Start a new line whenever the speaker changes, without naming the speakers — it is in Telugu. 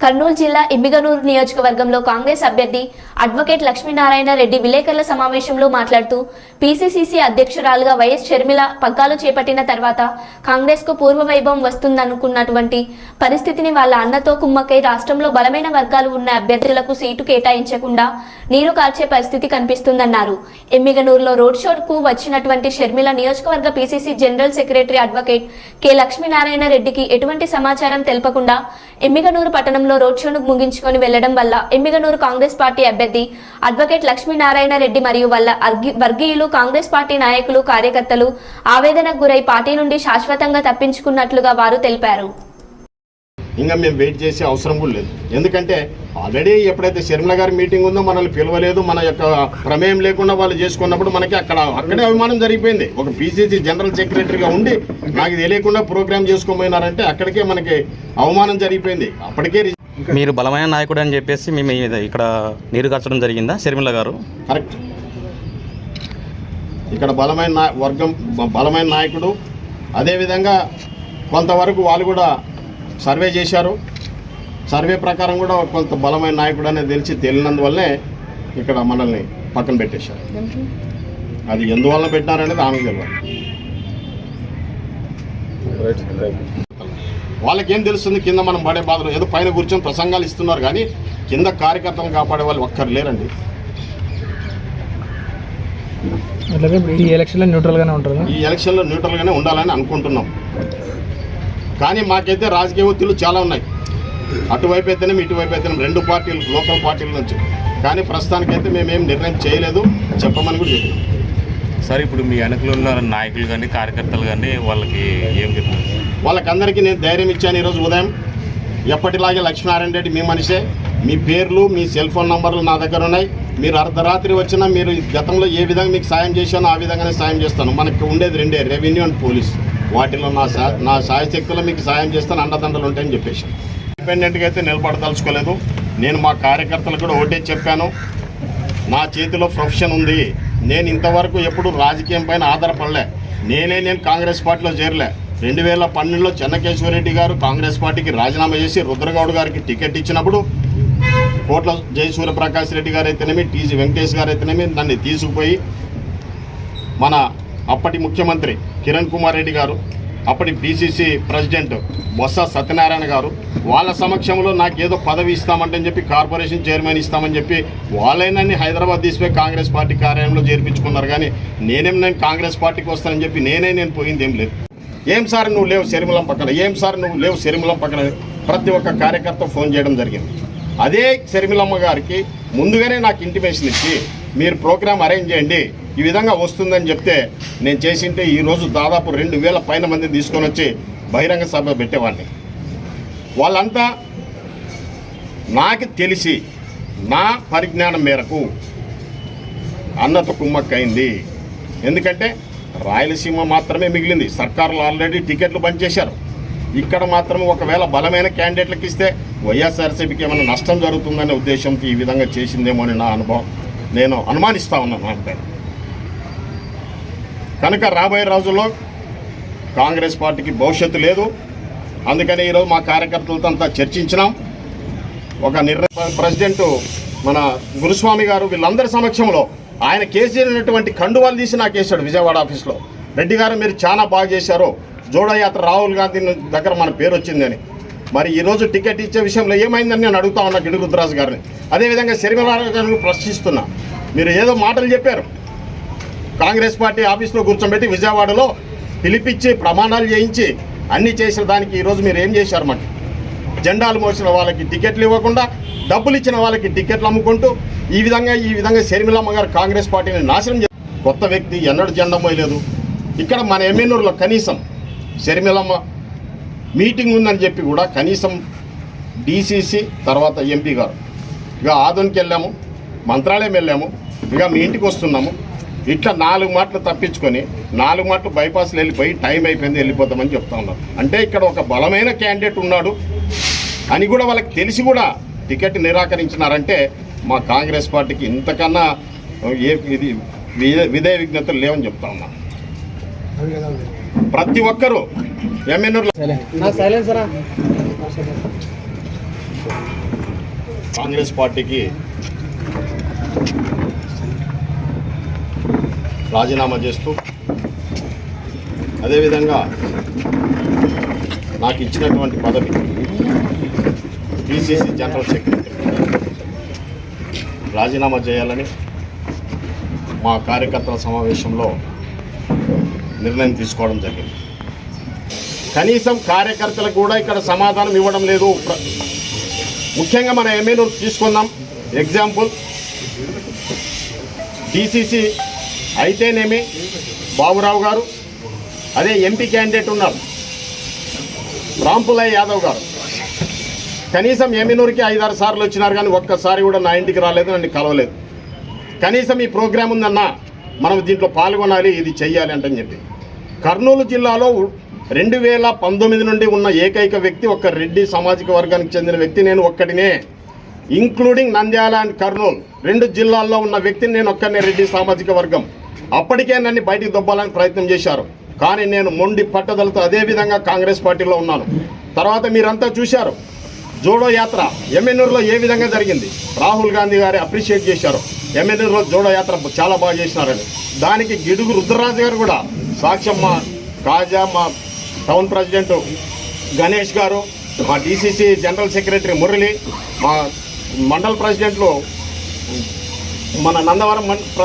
కర్నూలు జిల్లా ఇమ్మిగనూరు నియోజకవర్గంలో కాంగ్రెస్ అభ్యర్థి అడ్వకేట్ లక్ష్మీనారాయణ రెడ్డి విలేకరుల సమావేశంలో మాట్లాడుతూ పీసీసీసీ అధ్యక్షురాలుగా వైఎస్ షర్మిల పగ్గాలు చేపట్టిన తర్వాత కాంగ్రెస్కు పూర్వ వైభవం వస్తుందనుకున్నటువంటి పరిస్థితిని వాళ్ళ అన్నతో కుమ్మకై రాష్ట్రంలో బలమైన వర్గాలు ఉన్న అభ్యర్థులకు సీటు కేటాయించకుండా నీరు కార్చే పరిస్థితి కనిపిస్తుందన్నారు. ఎమ్మిగనూరులో రోడ్ షోకు వచ్చినటువంటి షర్మిల నియోజకవర్గ PCC general secretary advocate K Lakshminarayana రెడ్డికి ఎటువంటి సమాచారం తెలపకుండా ఎమ్మిగనూరు పట్టణంలో రోడ్ షోను ముగించుకొని వెళ్ళడం వల్ల ఎమ్మిగనూరు కాంగ్రెస్ పార్టీ అభ్యర్థి అడ్వకేట్ లక్ష్మీనారాయణ రెడ్డి మరియు వాళ్ళ వర్గీయులు కాంగ్రెస్ పార్టీ నాయకులు కార్యకర్తలు ఆవేదనకు గురై పార్టీ నుండి శాశ్వతంగా తప్పించుకున్నట్లుగా వారు తెలిపారు.
ఇంకా మేము వెయిట్ చేసే అవసరం కూడా లేదు. ఎందుకంటే ఆల్రెడీ ఎప్పుడైతే శర్మిల గారి మీటింగ్ ఉందో మనల్ని పిలవలేదు మన యొక్క ప్రమేయం లేకుండా వాళ్ళు చేసుకున్నప్పుడు మనకి అక్కడ అక్కడే అవమానం జరిగిపోయింది. ఒక పీసీసీ జనరల్ సెక్రటరీగా ఉండి నాకు తెలియకుండా ప్రోగ్రామ్ చేసుకోపోయినారంటే అక్కడికే మనకి అవమానం జరిగిపోయింది. అప్పటికే
మీరు బలమైన నాయకుడు అని చెప్పేసి మేము ఇక్కడ నీరు కార్చడం జరిగిందా షర్మిల గారు?
కరెక్ట్ ఇక్కడ బలమైన వర్గం బలమైన నాయకుడు. అదేవిధంగా కొంతవరకు వాళ్ళు కూడా సర్వే చేశారు. సర్వే ప్రకారం కూడా కొంత బలమైన నాయకుడు అనేది తెలిసి తెలియనందువల్లే ఇక్కడ మనల్ని పక్కన పెట్టేశారు. అది ఎందువల్ల పెట్టినారనేది ఆమెకు తెలియదు వాళ్ళకేం తెలుస్తుంది? కింద మనం పడే బాధలు ఏదో పైన కూర్చొని ప్రసంగాలు ఇస్తున్నారు కానీ కింద కార్యకర్తలను కాపాడే వాళ్ళు ఒక్కరు లేరండి.
ఈ ఎలక్షన్లో న్యూట్రల్గానే ఉంటారు
ఈ ఎలక్షన్లో న్యూట్రల్గానే ఉండాలని అనుకుంటున్నాం. కానీ మాకైతే రాజకీయ ఒత్తిళ్ళు చాలా ఉన్నాయి. అటువైపు అయితేనే ఇటువైపు అయితేనే రెండు పార్టీలు లోకల్ పార్టీల నుంచి. కానీ ప్రస్తుతానికైతే మేమేం నిర్ణయం చేయలేదు చెప్పమని కూడా చెప్పాం
సార్ ఇప్పుడు మీ వెనకలో ఉన్న నాయకులు కానీ కార్యకర్తలు కానీ వాళ్ళకి ఏం చెప్తారు
వాళ్ళకందరికీ నేను ధైర్యం ఇచ్చాను ఈరోజు ఉదయం. ఎప్పటిలాగే లక్ష్మీనారాయణ రెడ్డి మీ మనిషే. మీ పేర్లు మీ సెల్ ఫోన్ నంబర్లు నా దగ్గర ఉన్నాయి. మీరు అర్ధరాత్రి వచ్చినా మీరు గతంలో ఏ విధంగా మీకు సాయం చేశానో ఆ విధంగానే సాయం చేస్తాను. మనకి ఉండేది రెండే రెవెన్యూ అండ్ పోలీస్. వాటిలో నా సా నా సాయశక్తిలో మీకు సాయం చేస్తాను అండదండలు ఉంటాయని చెప్పేసి. ఇండిపెండెంట్గా అయితే నిలబడదలుచుకోలేదు. నేను మా కార్యకర్తలకు కూడా ఒకటే చెప్పాను. నా చేతిలో ప్రొఫెషన్ ఉంది. నేను ఇంతవరకు ఎప్పుడు రాజకీయం పైన ఆధారపడలే. నేనే నేను కాంగ్రెస్ పార్టీలో చేరలే. రెండు వేల పన్నెండులో చెన్నకేశ్వరరెడ్డి గారు కాంగ్రెస్ పార్టీకి రాజీనామా చేసి రుద్రగౌడ్ గారికి టికెట్ ఇచ్చినప్పుడు కోట్ల జయసూర్య సూర్యప్రకాష్ రెడ్డి గారు అయితేనేమి టీజీ వెంకటేష్ గారు అయితేనేమి నన్ను తీసుకుపోయి మన అప్పటి ముఖ్యమంత్రి కిరణ్ కుమార్ రెడ్డి గారు అప్పటి బీసీసీ ప్రెసిడెంట్ బొత్స సత్యనారాయణ గారు వాళ్ళ సమక్షంలో నాకు ఏదో పదవి ఇస్తామంటే చెప్పి కార్పొరేషన్ చైర్మన్ ఇస్తామని చెప్పి వాళ్ళైనా హైదరాబాద్ తీసిపోయి కాంగ్రెస్ పార్టీ కార్యాలయంలో చేర్పించుకున్నారు. కానీ నేనేం నేను కాంగ్రెస్ పార్టీకి వస్తానని చెప్పి నేనే నేను పోయింది ఏం లేదు. ఏం సార్ నువ్వు లేవు శరిమలం పక్కన? ఏం సార్ నువ్వు లేవు శరిమలం పక్కన? ప్రతి ఒక్క కార్యకర్త ఫోన్ చేయడం జరిగింది. అదే శర్మిలమ్మ గారికి ముందుగానే నాకు ఇంటిమేషన్ ఇచ్చి మీరు ప్రోగ్రామ్ అరేంజ్ చేయండి. ఈ విధంగా వస్తుందని చెప్తే నేను చేసింటే ఈరోజు దాదాపు రెండు వేల పైన మందిని తీసుకొని వచ్చి బహిరంగ సభ పెట్టేవాడిని. వాళ్ళంతా నాకు తెలిసి నా పరిజ్ఞానం మేరకు అన్నతో కుమ్మక్కైంది ఎందుకంటే రాయలసీమ మాత్రమే మిగిలింది. సర్కారులు ఆల్రెడీ టికెట్లు బంద్ చేశారు. ఇక్కడ మాత్రం ఒకవేళ బలమైన క్యాండిడేట్లకు ఇస్తే వైఎస్ఆర్సీపీకి ఏమైనా నష్టం జరుగుతుందనే ఉద్దేశంతో ఈ విధంగా చేసిందేమో అని నా అనుభవం. నేను అనుమానిస్తా ఉన్నాను అంతే కనుక రాబోయే రోజుల్లో కాంగ్రెస్ పార్టీకి భవిష్యత్తు లేదు. అందుకని ఈరోజు మా కార్యకర్తలతో అంతా చర్చించినాం. ఒక నిర్ణయ ప్రెసిడెంట్ మన గురుస్వామి గారు వీళ్ళందరి సమక్షంలో ఆయన కేసీనటువంటి కండువాలు తీసి నాకు వేశాడు విజయవాడ ఆఫీస్లో. రెడ్డి గారు మీరు చాలా బాగా చేశారు. జోడయాత్ర రాహుల్ గాంధీ దగ్గర మన పేరు వచ్చిందని. మరి ఈరోజు టికెట్ ఇచ్చే విషయంలో ఏమైందని నేను అడుగుతా ఉన్నా గిడి గారిని. అదేవిధంగా శర్మిల గారిని ప్రశ్నిస్తున్నా. మీరు ఏదో మాటలు చెప్పారు. కాంగ్రెస్ పార్టీ ఆఫీస్లో కూర్చోబెట్టి విజయవాడలో పిలిపించి ప్రమాణాలు చేయించి అన్నీ చేసిన దానికి ఈరోజు మీరు ఏం చేశారు జెండాలు మోసిన వాళ్ళకి టికెట్లు ఇవ్వకుండా డబ్బులు ఇచ్చిన వాళ్ళకి టికెట్లు అమ్ముకుంటూ ఈ విధంగా ఈ విధంగా షర్మిలమ్మ గారు కాంగ్రెస్ పార్టీని నాశనం కొత్త వ్యక్తి ఎన్నడూ జెండా మోయలేదు. ఇక్కడ మన ఎమ్మెన్యూర్లో కనీసం షర్మిలమ్మ మీటింగ్ ఉందని చెప్పి కూడా కనీసం డీసీసీ తర్వాత ఎంపీ గారు. ఇక ఆదోనికి వెళ్ళాము మంత్రాలయం వెళ్ళాము ఇక మీ ఇంటికి వస్తున్నాము. ఇట్లా నాలుగు మాటలు తప్పించుకొని నాలుగు మాటలు బైపాస్లో వెళ్ళిపోయి టైం అయిపోయింది వెళ్ళిపోతామని చెప్తా ఉన్నారు. అంటే ఇక్కడ ఒక బలమైన క్యాండిడేట్ ఉన్నాడు అని కూడా వాళ్ళకి తెలిసి కూడా టికెట్ నిరాకరించినారంటే మా కాంగ్రెస్ పార్టీకి ఇంతకన్నా ఏ ఇది విధే విధేయ విజ్ఞతలు లేవని చెప్తా ఉన్నా. ప్రతి ఒక్కరూ కాంగ్రెస్ పార్టీకి రాజీనామా చేస్తూ అదేవిధంగా నాకు ఇచ్చినటువంటి పదవి పిసిసి జనరల్ సెక్రటరీ రాజీనామా చేయాలని మా కార్యకర్తల సమావేశంలో నిర్ణయం తీసుకోవడం జరిగింది. కనీసం కార్యకర్తలకు కూడా ఇక్కడ సమాధానం ఇవ్వడం లేదు. ముఖ్యంగా మన ఎమ్మెల్యే తీసుకుందాం. ఎగ్జాంపుల్ డిసిసి అయితేనేమి బాబురావు గారు అదే ఎంపీ క్యాండిడేట్ ఉన్నారు. రాంపులయ్య యాదవ్ గారు. కనీసం ఎమ్మెనూరుకి ఐదారు సార్లు వచ్చినారు కానీ ఒక్కసారి కూడా నా ఇంటికి రాలేదు నన్ను కలవలేదు. కనీసం ఈ ప్రోగ్రాం ఉందన్నా మనం దీంట్లో పాల్గొనాలి ఇది చెయ్యాలి అంటని చెప్పి. కర్నూలు జిల్లాలో రెండు వేల పంతొమ్మిది నుండి ఉన్న ఏకైక వ్యక్తి ఒక రెడ్డి సామాజిక వర్గానికి చెందిన వ్యక్తి నేను ఒక్కడినే. ఇంక్లూడింగ్ నంద్యాల అండ్ కర్నూలు రెండు జిల్లాల్లో ఉన్న వ్యక్తిని నేను ఒక్కనే రెడ్డి సామాజిక వర్గం. అప్పటికే నన్ను బయటికి దొబ్బాలని ప్రయత్నం చేశారు. కానీ నేను మొండి పట్టుదలతో అదే విధంగా కాంగ్రెస్ పార్టీలో ఉన్నాను. తర్వాత మీరంతా చూశారు. జోడో యాత్ర ఎమ్మెన్యూర్లో ఏ విధంగా జరిగింది? రాహుల్ గాంధీ గారు అప్రిషియేట్ చేశారు. ఎమ్మెన్యూర్లో జోడో యాత్ర చాలా బాగా చేసినారని. దానికి గిడుగు రుద్రరాజు గారు కూడా సాక్ష్యం మా కాజా మా టౌన్ ప్రెసిడెంట్ గణేష్ గారు మా డిసిసి జనరల్ సెక్రటరీ మురళి మా మండల్ ప్రెసిడెంట్లు మన నందవరం మం-